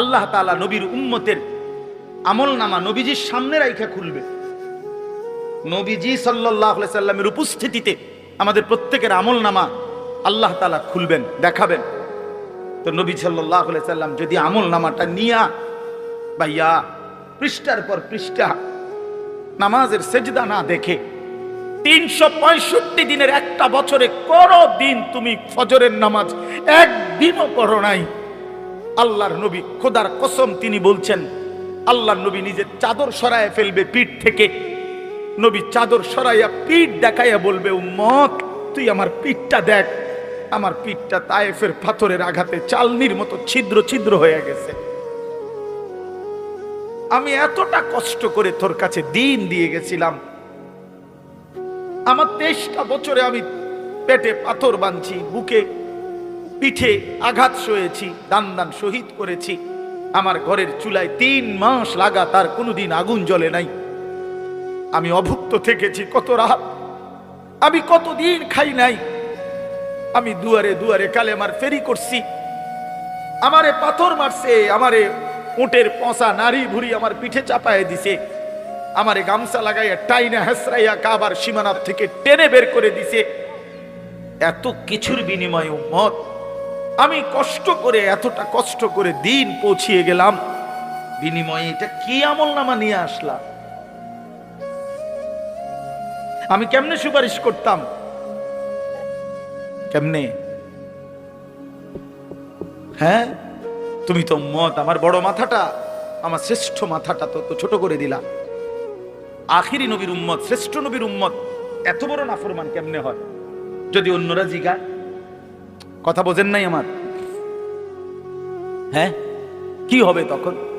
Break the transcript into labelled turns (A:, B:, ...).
A: আল্লাহ তাআলা নবীর উম্মতের আমল নামা নবীজির সামনে রাইখা খুলবে। নবীজি সাল্লাহ সাল্লামের উপস্থিতিতে আমাদের প্রত্যেকের আমল নামা আল্লাহ তালা খুলবেন, দেখাবেন। তো নবী সাল্লাহ সাল্লাম যদি আমল নামাটা নিয়া ভাইয়া পৃষ্ঠার পর পৃষ্ঠা নামাজের সেজদা না দেখে তিনশো পঁয়ষট্টি দিনের একটা বছরে কোনো দিন তুমি ফজরের নামাজ, একদিনও করো নাই। আল্লাহর নবী, খোদার কসম তিনি বলছেন, আল্লাহর নবী নিজের চাদর সরায় ফেলবে পিঠ থেকে। নবী চাদর সরাইয়া পিঠ দেখাইয়া বলবে, উম্মত, তুই আমার পিঠটা দেখ। আমার পিঠটা তায়েফের পাথরের আঘাতে চালনির মতো ছিদ্র ছিদ্র হয়ে গেছে। আমি এতটা কষ্ট করে তোর কাছে দিন দিয়ে গেছিলাম। আমার তেইশটা বছরে আমি পেটে পাথর বাঁধছি, বুকে পিঠে আঘাত সয়েছি, দান দান শহীদ করেছি। আমার ঘরের চুলায় তিন মাস লাগা, তার কোনোদিন আগুন জ্বলে নাই। আমি অভুক্ত থেকেছি কত রাত, আমি কতদিন খাই নাই। আমি দুয়ারে দুয়ারে কালে আমার ফেরি করছি। আমারে পাথর মারছে, আমারে উটের পঁচা নারী ভুরি আমার পিঠে চাপায় দিছে। আমারে গামছা লাগাইয়া টাইনা হেসরাইয়া কাবার সীমানার থেকে টেনে বের করে দিছে। এত কিছুর বিনিময়ে উম্মত আমি কষ্ট করে, এতটা কষ্ট করে দিন পৌঁছিয়ে গেলাম। বিনিময়ে এটা কি আমল নামা নিয়ে আসলাম? আমি কেমনে সুপারিশ করতাম? কেমনে? হ্যাঁ? তুমি তো মত আমার বড় মাথাটা, আমার শ্রেষ্ঠ মাথাটা তো ছোট করে দিলা। আখিরি নবীর উম্মত, শ্রেষ্ঠ নবীর উম্মত, এত বড় নাফরমান কেমনে হয়? যদি অন্যরা জিগা কথা বোঝেন নাই আমার। হ্যাঁ? কি হবে তখন?